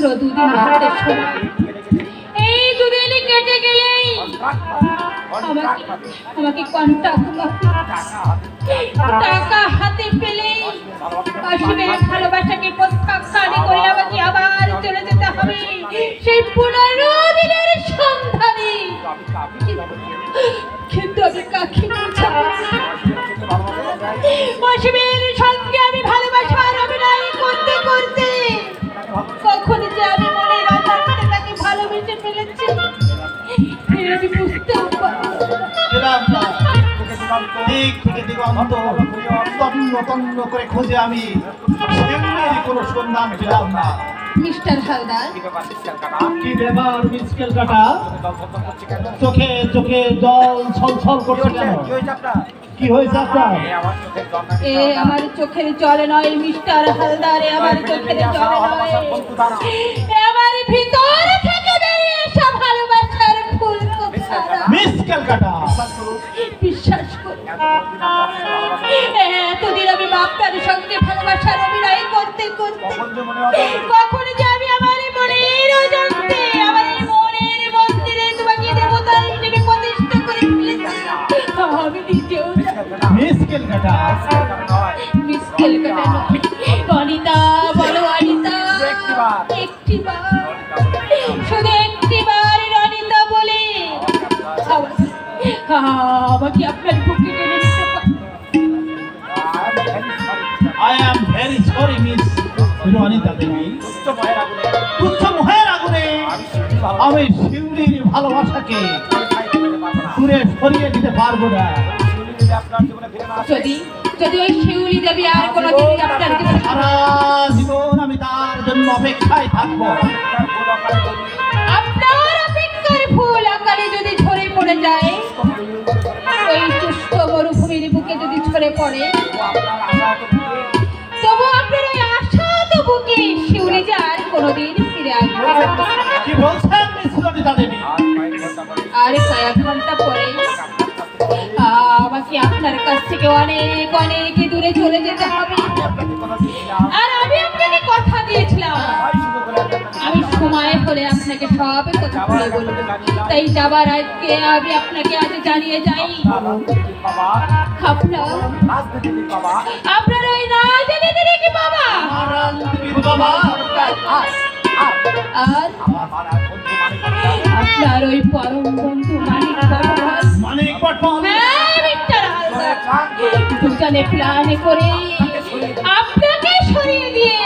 মাত্র দুদিন এই কেটে আমাকে টাকা হাতে পেলে ভালোবাসাকে প্রত্যাখ্যান করে আমাকে আবার চলে যেতে হবে। সেই পনেরো দিক থেকে দিগন্ত তন্ন তন্ন করে খোঁজে আমি। কোনো সন্ধান পেলাম না। মিস্টার হালদার। কি ব্যাপার মিসকেল কাটা চোখে চোখে জল ছল ছল করছে কেন? কি হয়েছে আপনার? এ আমার চোখের জলে নয় মিস্টার হালদার আমার চোখের জলে নয়। আমার ভিতর থেকে ভালোবাসার ফুল করুন এতদিন আমি বাপটার সঙ্গে ভালোবাসার অভিনয় করতে করতে কখন যে আমি আমার মনের অজান্তে আমার এই মনের মন্দিরে তোমাকে দেবতা হিসেবে প্রতিষ্ঠা করে ফেলেছি আমি নিজেও মিসকেল কাটা মিসকেল কাটানো অনিতা বলো অনিতা একটিবার। একটিবার শুধু একটিবার অনিতা বলে। আমাকে আপনার রনিতা দেবী তুচ্ছ মোহের আগুনে আমি শিউলির ভালোবাসাকে দূরে সরিয়ে দিতে পারব না। যদি যদি ওই শিউলি দেবী আর কোনোদিন আপনার সারা জীবন আমি তার জন্য অপেক্ষায় থাকব। আপনার অপেক্ষার ফুল আকারে যদি ঝরে পড়ে যায় ওই শুষ্ক মরুভূমির বুকে যদি ঝরে পড়ে কোনোদিন ফিরে আসবে। কি বলছেন মিস রনিতা দেবী? আর কয়েক ঘণ্টা পরে। আমাকে আপনার কাছ থেকে অনেক অনেক দূরে চলে যেতে হবে। আর আমি আপনাকে কথা দিয়েছিলাম। আমি সময় হলে আপনাকে সব কথা খুলে বলব। তাই যাবার আজকে আমি আপনাকে আজ জানিয়ে যাই। আপনার ওই রাজনীতির কি বাবা। আর আপনার ওই পরম বন্ধু মানিক হ্যাঁ, দুজনে প্ল্যান করে আপনাকে সরিয়ে দিয়ে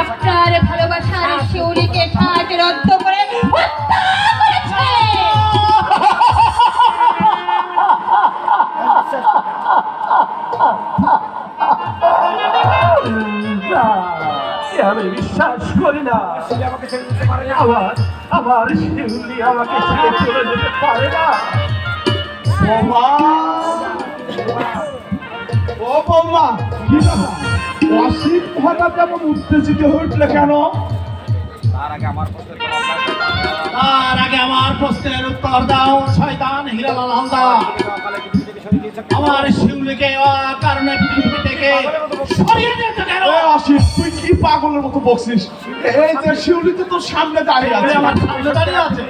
আপনার ভালোবাসার শিউলিকে সাজ রদ্দ করে আমি বিশ্বাস করি না। আমার আমার শিউলি আমাকে ছেড়ে চলে যেতে পারে না। বৌমা। ও বৌমা কি ব্যাপার? অসীম হঠাৎ এমন উত্তেজিত হয়ে উঠলে কেন? তার আগে আমার। তার আগে আমার প্রশ্নের উত্তর দাও শয়তান হিরালাল দিয়েছে। আমার শিউলিকে কারণে পৃথিবী থেকে সরিয়ে দিতে কেন? আশিস তুই কি পাগলের মতো বকছিস? এই যে শিউলি তো তোর সামনে দাঁড়িয়ে আছে। আমার সামনে দাঁড়িয়ে আছে।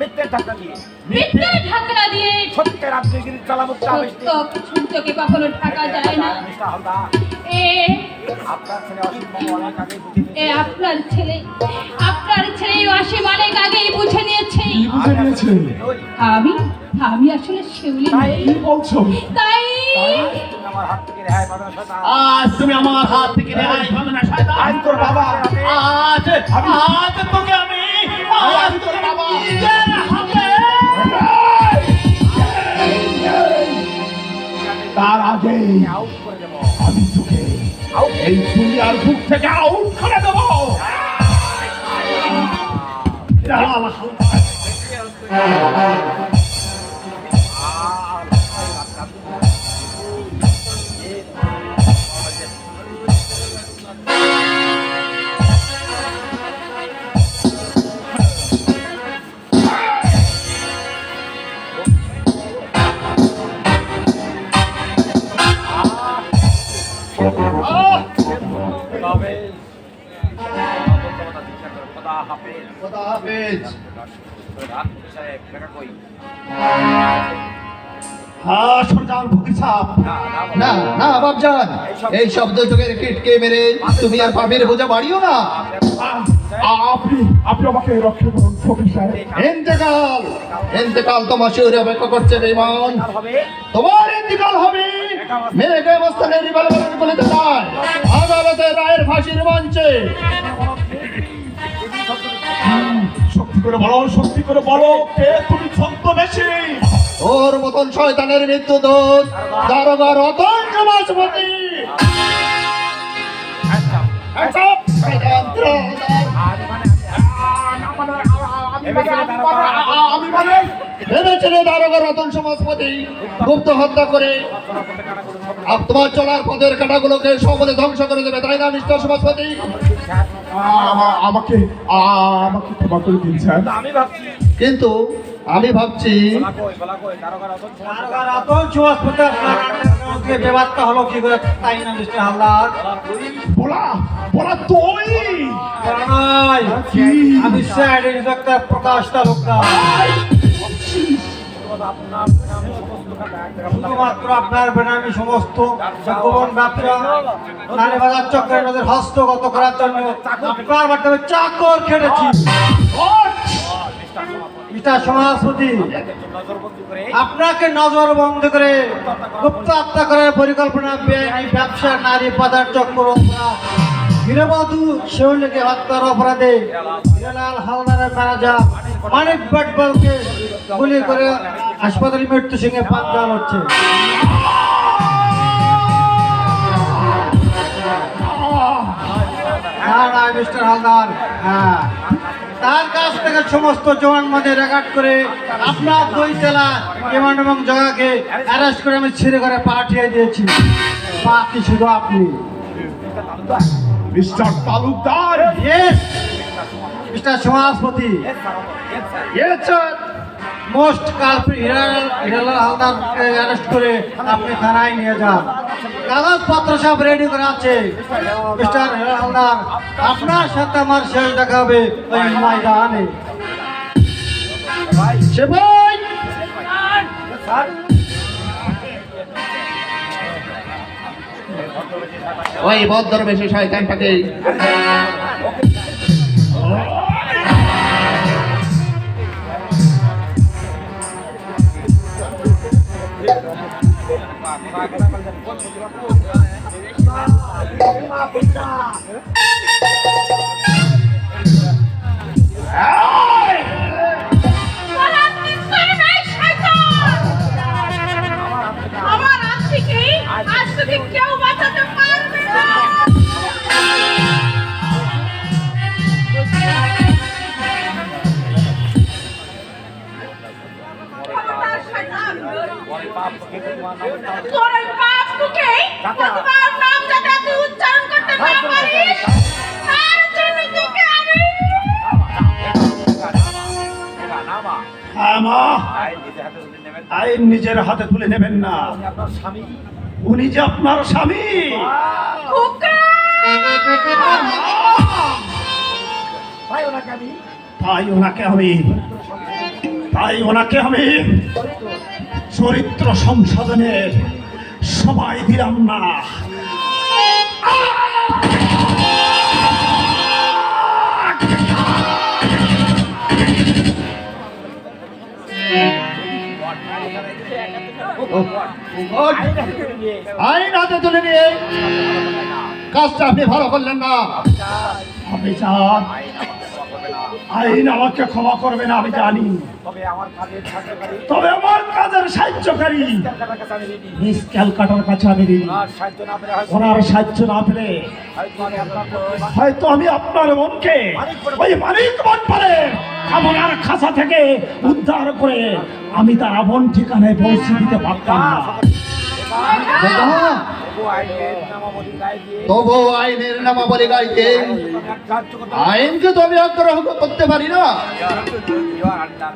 মিথ্যের ঢাকা দিয়ে। মিথ্যে ঢাকনা দিয়ে। সত্যের রাজনীতির চালামুক্তা সত্য সূর্যকে কখনো ঢাকা যায় না। এ আপনার ছেলে আপনার ছেলে আপনার ছেলে অসীম অনেক আগেই বুঝে নিয়েছে। কি বুঝে নিয়েছে? আমি আমি আসলে শিউলি বলছো? তাই। আজ তুমি আমার হাত থেকে রেহাই পাবে না শয়তান। আজ তোর বাবা। আজ আজ তোকে আমি আজ তোর বাবা। নিজের হাতে তার আগে এই দুনিয়ার বুক থেকে আউট করে দেবো। হিরালাল হাফেজ না না এই শব্দ চোখের কিটকে মেরে? তুমি আর পাপের বোঝা বাড়িও না। আপনি আপনি আমাকে রক্ষা করুন ফকির সাহেব। এন্তেকাল এন্তেকাল তোমার অপেক্ষা করছে তোমার হবে। মেয়েকে অবস্থানে রিভলভারের গুলিতে যায় আদালতে রায়ের ফাঁসির মঞ্চে করে বলো সত্যি করে বলো কে তুমি ছন্দ ছদ্মবেশী ওর মতন শয়তানের মৃত্যু দোষ দারোগা রতন সমাজপতি আচ্ছা আমি মানে ভেবেছিলে দারোগা রতন সমাজপতি গুপ্ত হত্যা করে তোমার চলার পথের কাটাগুলোকে সকলে ধ্বংস করে দেবে তাই না মিস্টার সমাজপতি? আমাকে আমাকে ক্ষমা করে দিন স্যার। আমি ভাবছি। কিন্তু আমি ভাবছি হলো কি করে তাই না মিস্টার হালদার? বলা বলা তুই! আমি স্যার ইন্সপেক্টর প্রকাশ তালুকদার করার জন্য চাকর খেটেছি। আপনাকে নজর বন্ধ করে গুপ্ত হত্যা করার পরিকল্পনা ব্যবসা, নারী বাজার চক্র গৃহবধূ শেউলিকে হত্যার অপরাধে হিরালাল হালদারের ম্যানেজার মানিক ভট্টকে গুলি করে হাসপাতালে মৃত্যু সিংহে পাঞ্জাল হচ্ছে। না মিস্টার হালদার হ্যাঁ। তার কাছ থেকে সমস্ত জবানবন্দি রেকর্ড করে আপনার দুই জেলা ইমান এবং জগাকে অ্যারেস্ট করে আমি ছিঁড়ে করে পাঠিয়ে দিয়েছি। বাকি শুধু আপনি। Mister Talukdar. Mister Samajpati. Most culprit Hiralal Hiralal হালদারকে arrest করে আপনি থানায় নিয়ে যান। কাগজপত্র সব রেডি করা আছে। মিস্টার হিরালাল হালদার আপনার সাথে আমার শেষ দেখা হবে ওই ময়দানে। ওই বদ্দর বেশি শয়তানটাকে আইন নিজের হাতে তুলে নেবেন না। আপনার স্বামী? উনি যে আপনার স্বামী। খোকা! ওনাকে আমি তাই ওনাকে আমি তাই ওনাকে আমি চরিত্র সংশোধনের সবাই দিলাম না। আইন হাতে তুলে নিয়ে। কাজটা আপনি ভালো করলেন না। আমি চান আইন আমাকে ক্ষমা করবে না আমি জানি। তবে আমার কাজের সাহায্যকারী মিস ক্যালকাটার কাছে আমি ওনার সাহায্য না পেলে হয়তো আমি আপনার মনকে ওই মানিক মন পারে কামনার খাসা থেকে উদ্ধার করে আমি তার আপন ঠিকানায় পৌঁছে দিতে পারতাম না। তবু আইনের নামাবলী গাইতে। আইনকে তো আমি আগ্রহ করতে পারি না। You are under.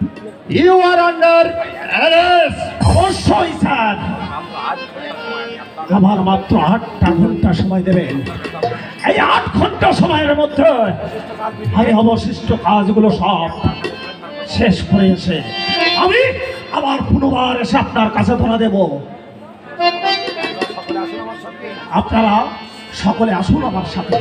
You are under arrest অবশ্যই স্যার। আমরা মাত্র আটটা ঘণ্টা সময় দেবেন। এই আট ঘণ্টা সময়ের মধ্যে আমি অবশিষ্ট কাজগুলো সব শেষ করে এসে আমি আবার পুনবার এসে আপনার কাছে ধরা দেব। আপনারা সকলে আসুন আমার সাথে।